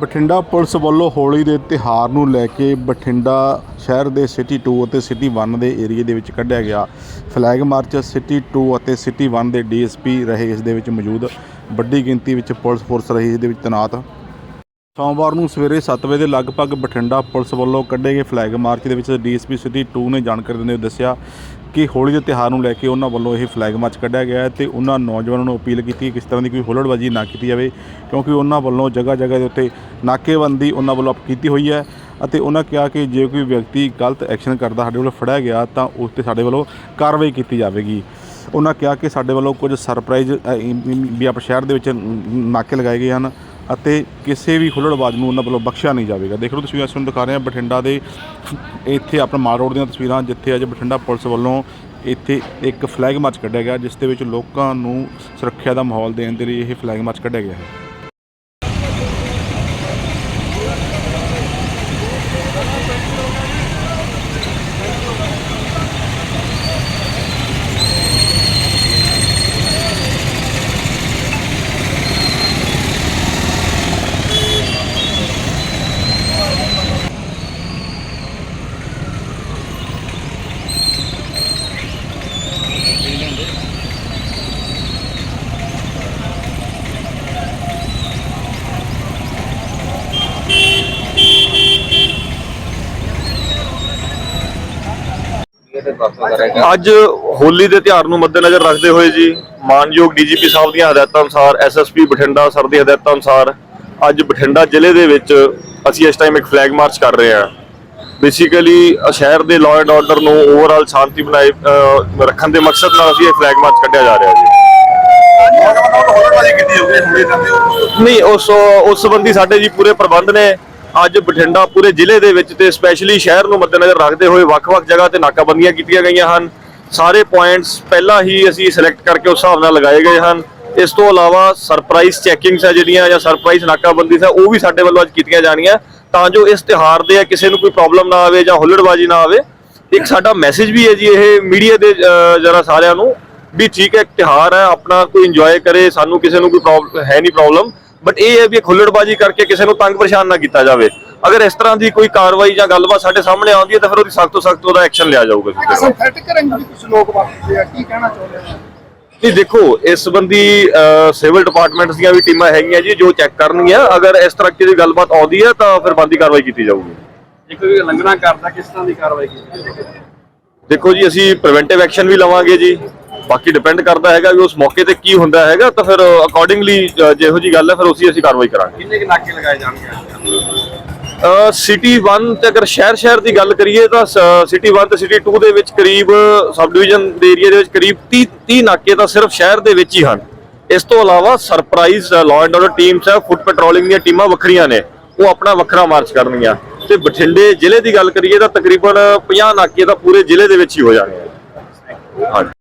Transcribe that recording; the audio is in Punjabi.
ਬਠਿੰਡਾ ਪੁਲਿਸ ਵੱਲੋਂ ਹੋਲੀ ਦੇ ਤਿਹਾਰ ਨੂੰ ਲੈ ਕੇ ਬਠਿੰਡਾ ਸ਼ਹਿਰ ਦੇ ਸਿਟੀ 2 ਅਤੇ ਸਿਟੀ 1 ਦੇ ਏਰੀਏ ਦੇ ਵਿੱਚ ਕੱਢਿਆ ਗਿਆ। ਫਲੈਗ ਮਾਰਚ ਸਿਟੀ 2 ਅਤੇ ਸਿਟੀ 1 ਦੇ ਡੀਐਸਪੀ ਰਹੇ ਇਸ ਦੇ ਵਿੱਚ ਮੌਜੂਦ। ਵੱਡੀ ਗਿਣਤੀ ਵਿੱਚ ਪੁਲਿਸ ਫੋਰਸ ਰਹੀ ਇਸ ਦੇ ਵਿੱਚ ਤੈਨਾਤ। ਸੋਮਵਾਰ ਨੂੰ ਸਵੇਰੇ 7 ਵਜੇ ਦੇ ਲਗਭਗ ਬਠਿੰਡਾ ਪੁਲਿਸ ਵੱਲੋਂ ਕੱਢੇ ਗਏ ਫਲੈਗ ਮਾਰਚ ਦੇ ਵਿੱਚ ਡੀਐਸਪੀ ਸਿਟੀ 2 ਨੇ ਜਾਣਕਾਰੀ ਦਿੰਦੇ ਹੋਏ ਦੱਸਿਆ ਕਿ ਹੋਲੀ ਦੇ ਤਿਉਹਾਰ ਨੂੰ ਲੈ ਕੇ ਉਹਨਾਂ ਵੱਲੋਂ ਇਹ ਫਲੈਗ ਮਾਰਚ ਕੱਢਿਆ ਗਿਆ ਹੈ ਤੇ ਉਹਨਾਂ ਨੌਜਵਾਨਾਂ ਨੂੰ ਅਪੀਲ ਕੀਤੀ ਕਿ ਕਿਸ ਤਰ੍ਹਾਂ ਦੀ ਕੋਈ ਹੁੱਲੜਬਾਜ਼ੀ ਨਾ ਕੀਤੀ ਜਾਵੇ, ਕਿਉਂਕਿ ਉਹਨਾਂ ਵੱਲੋਂ ਜਗ੍ਹਾ ਜਗ੍ਹਾ ਦੇ ਉੱਤੇ ਨਾਕੇਬੰਦੀ ਉਹਨਾਂ ਵੱਲੋਂ ਕੀਤੀ ਹੋਈ ਹੈ ਅਤੇ ਉਹਨਾਂ ਕਿਹਾ ਕਿ ਜੇ ਕੋਈ ਵਿਅਕਤੀ ਗਲਤ ਐਕਸ਼ਨ ਕਰਦਾ ਸਾਡੇ ਵੱਲੋਂ ਫੜਿਆ ਗਿਆ ਤਾਂ ਉਸ ਤੇ ਸਾਡੇ ਵੱਲੋਂ ਕਾਰਵਾਈ ਕੀਤੀ ਜਾਵੇਗੀ। ਉਹਨਾਂ ਕਿਹਾ ਕਿ ਸਾਡੇ ਵੱਲੋਂ ਕੁਝ ਸਰਪ੍ਰਾਈਜ਼ ਵੀ ਆਪ ਸ਼ਹਿਰ ਦੇ ਵਿੱਚ ਨਾਕੇ ਲਗਾਏ ਗਏ ਹਨ। ਅਤੇ ਕਿਸੇ ਵੀ ਹੁੱਲੜਬਾਜ਼ ਨੂੰ ਉਹਨਾਂ ਵੱਲੋਂ ਬਖਸ਼ਿਆ ਨਹੀਂ ਜਾਵੇਗਾ। ਦੇਖ ਲਓ ਤਸਵੀਰਾਂ ਤੁਹਾਨੂੰ ਦਿਖਾ ਰਹੇ ਹਾਂ ਬਠਿੰਡਾ ਦੇ ਇੱਥੇ ਆਪਣਾ ਮਾਲ ਰੋਡ ਦੀਆਂ ਤਸਵੀਰਾਂ, ਜਿੱਥੇ ਅੱਜ ਬਠਿੰਡਾ ਪੁਲਿਸ ਵੱਲੋਂ ਇੱਥੇ ਇੱਕ ਫਲੈਗ ਮਾਰਚ ਕੱਢਿਆ ਗਿਆ, ਜਿਸ ਦੇ ਵਿੱਚ ਲੋਕਾਂ ਨੂੰ ਸੁਰੱਖਿਆ ਦਾ ਮਾਹੌਲ ਦੇਣ ਦੇ ਲਈ ਇਹ ਫਲੈਗ ਮਾਰਚ ਕੱਢਿਆ ਗਿਆ ਹੈ। ਅੱਜ ਹੋਲੀ ਦੇ ਤਿਉਹਾਰ ਨੂੰ ਮੱਦੇਨਜ਼ਰ ਰੱਖਦੇ ਹੋਏ ਜੀ ਮਾਨਯੋਗ ਡੀਜੀਪੀ ਸਾਹਿਬ ਦੀਆਂ ਹਦਾਇਤਾਂ ਅਨੁਸਾਰ ਐਸਐਸਪੀ ਬਠਿੰਡਾ ਸਰ ਦੀ ਹਦਾਇਤਾਂ ਅਨੁਸਾਰ ਅੱਜ ਬਠਿੰਡਾ ਜ਼ਿਲ੍ਹੇ ਦੇ ਵਿੱਚ ਅਸੀਂ ਇਸ ਟਾਈਮ ਇੱਕ ਫਲੈਗ ਮਾਰਚ ਕਰ ਰਹੇ ਹਾਂ। ਬੇਸਿਕਲੀ ਸ਼ਹਿਰ ਦੇ ਲਾਅ ਐਂਡ ਆਰਡਰ ਨੂੰ ਓਵਰਆਲ ਸ਼ਾਂਤੀ ਬਣਾਏ ਰੱਖਣ ਦੇ ਮਕਸਦ ਨਾਲ ਅਸੀਂ ਇਹ ਫਲੈਗ ਮਾਰਚ ਕੱਢਿਆ ਜਾ ਰਿਹਾ ਜੀ। ਨਹੀਂ ਉਸ ਉਸ ਸੰਬੰਧੀ ਸਾਡੇ ਜੀ ਪੂਰੇ ਪ੍ਰਬੰਧ ਨੇ ਅੱਜ ਬਠਿੰਡਾ ਪੂਰੇ ਜ਼ਿਲ੍ਹੇ ਦੇ ਵਿੱਚ ਤੇ ਸਪੈਸ਼ਲੀ ਸ਼ਹਿਰ ਨੂੰ ਮੱਦੇਨਜ਼ਰ ਰੱਖਦੇ ਹੋਏ ਵੱਖ-ਵੱਖ ਜਗ੍ਹਾ ਤੇ ਨਾਕਾਬੰਦੀਆਂ ਕੀਤੀਆਂ ਗਈਆਂ ਹਨ। ਸਾਰੇ ਪੁਆਇੰਟਸ ਪਹਿਲਾਂ ਹੀ ਅਸੀਂ ਸਿਲੈਕਟ ਕਰਕੇ ਉਸ ਹਿਸਾਬ ਨਾਲ ਲਗਾਏ ਗਏ ਹਨ। ਇਸ ਤੋਂ ਇਲਾਵਾ ਸਰਪ੍ਰਾਈਜ਼ ਚੈਕਿੰਗਸ ਹੈ ਜਿਹੜੀਆਂ ਜਾਂ ਸਰਪ੍ਰਾਈਜ਼ ਨਾਕਾਬੰਦੀ ਹੈ ਉਹ ਵੀ ਸਾਡੇ ਵੱਲੋਂ ਅੱਜ ਕੀਤੀਆਂ ਜਾਣੀਆਂ। ਤਾਂ ਜੋ ਇਸ ਤਿਹਾਰ ਦੇ ਕਿਸੇ ਨੂੰ ਕੋਈ ਪ੍ਰੋਬਲਮ ਨਾ ਆਵੇ ਜਾਂ ਹੁੱਲੜਬਾਜ਼ੀ ਨਾ ਆਵੇ। ਇੱਕ ਸਾਡਾ ਮੈਸੇਜ ਵੀ ਹੈ ਜੀ ਇਹ ਮੀਡੀਆ ਦੇ ਜਰਾ ਸਾਰਿਆਂ ਨੂੰ ਵੀ ਠੀਕ ਹੈ, ਇੱਕ ਤਿਹਾਰ ਹੈ, ਆਪਣਾ ਕੋਈ ਇੰਜੋਏ ਕਰੇ, ਸਾਨੂੰ ਕਿਸੇ ਨੂੰ ਕੋਈ ਪ੍ਰੋਬਲਮ ਹੈ ਨਹੀਂ ਪ੍ਰੋਬਲਮ ਬਟ ਇਹ ਹੈ ਵੀ ਇੱਕ ਹੁੱਲੜਬਾਜ਼ੀ ਕਰਕੇ ਕਿਸੇ ਨੂੰ ਤੰਗ ਪਰੇਸ਼ਾਨ ਨਾ ਕੀਤਾ ਜਾਵੇ। ਅਗਰ ਇਸ ਤਰ੍ਹਾਂ ਦੀ ਕੋਈ ਕਾਰਵਾਈ ਜਾਂ ਗੱਲਬਾਤ ਸਾਡੇ ਸਾਹਮਣੇ ਆਉਂਦੀ ਹੈ ਤਾਂ ਫਿਰ ਉਹਦੀ ਸਖਤ ਤੋਂ ਸਖਤ ਉਹਦਾ ਐਕਸ਼ਨ ਲਿਆ ਜਾਊਗਾ ਸਿੰਥੈਟਿਕ ਰੰਗ ਵੀ ਕੁਝ ਲੋਕ ਵਰਤਦੇ ਆ ਕੀ ਕਹਿਣਾ ਚਾਹੁੰਦੇ ਆ ਜੀ ਦੇਖੋ ਇਸ ਸੰਬੰਧੀ ਸਿਵਲ ਡਿਪਾਰਟਮੈਂਟਸ ਦੀਆਂ ਵੀ ਟੀਮਾਂ ਹੈਗੀਆਂ ਜੀ ਜੋ ਚੈੱਕ ਕਰਨਗੀਆਂ। ਅਗਰ ਇਸ ਤਰ੍ਹਾਂ ਦੀ ਗੱਲਬਾਤ ਆਉਂਦੀ ਹੈ ਤਾਂ ਫਿਰ ਬੰਦੀ ਕਾਰਵਾਈ ਕੀਤੀ ਜਾਊਗੀ। ਜੇ ਕੋਈ ਉਲੰਘਣਾ ਕਰਦਾ ਕਿਸ ਤਰ੍ਹਾਂ ਦੀ ਕਾਰਵਾਈ ਕੀਤੀ ਜਾਵੇਗੀ ਦੇਖੋ ਜੀ ਅਸੀਂ ਪ੍ਰੀਵੈਂਟਿਵ ਐਕਸ਼ਨ ਵੀ ਲਵਾਂਗੇ ਜੀ। ਬਾਕੀ ਡਿਪੈਂਡ ਕਰਦਾ ਹੈਗਾ ਵੀ ਉਸ ਮੌਕੇ ਤੇ ਕੀ ਹੁੰਦਾ ਹੈਗਾ ਤਾਂ ਫਿਰ ਅਕੋਰਡਿੰਗਲੀ ਜਿਹੋ ਜੀ ਗੱਲ ਹੈ ਫਿਰ ਉਸੇ ਅਸੀਂ ਕਾਰਵਾਈ ਕਰਾਂਗੇ। ਕਿੰਨੇ ਕੁ ਨਾਕੇ ਲਗਾਏ ਜਾਣਗੇ ਸਿਟੀ 1 ਤੇ ਅਗਰ ਸ਼ਹਿਰ ਸ਼ਹਿਰ ਦੀ ਗੱਲ ਕਰੀਏ ਤਾਂ ਸਿਟੀ 1 ਤੇ ਸਿਟੀ 2 ਦੇ ਵਿੱਚ ਕਰੀਬ ਸਬ ਡਿਵੀਜ਼ਨ ਦੇ ਏਰੀਆ ਦੇ ਵਿੱਚ ਕਰੀਬ 30 30 ਨਾਕੇ ਤਾਂ ਸਿਰਫ ਸ਼ਹਿਰ ਦੇ ਵਿੱਚ ਹੀ ਹਨ। ਇਸ ਤੋਂ ਇਲਾਵਾ surprise law and order teams ਹੈ ਫੁੱਟ ਪੈਟਰੋਲਿੰਗ ਦੀਆਂ ਟੀਮਾਂ ਵੱਖਰੀਆਂ ਨੇ ਉਹ ਆਪਣਾ ਵੱਖਰਾ ਮਾਰਚ ਕਰਨਗੀਆਂ। ਤੇ ਬਠਿੰਡੇ ਜ਼ਿਲ੍ਹੇ ਦੀ ਗੱਲ ਕਰੀਏ ਤਾਂ ਤਕਰੀਬਨ 50 ਨਾਕੇ ਤਾਂ ਪੂਰੇ ਜ਼ਿਲ੍ਹੇ ਦੇ ਵਿੱਚ ਹੀ ਹੋ ਜਾਣੇ ਆ। ਹਾਂਜੀ।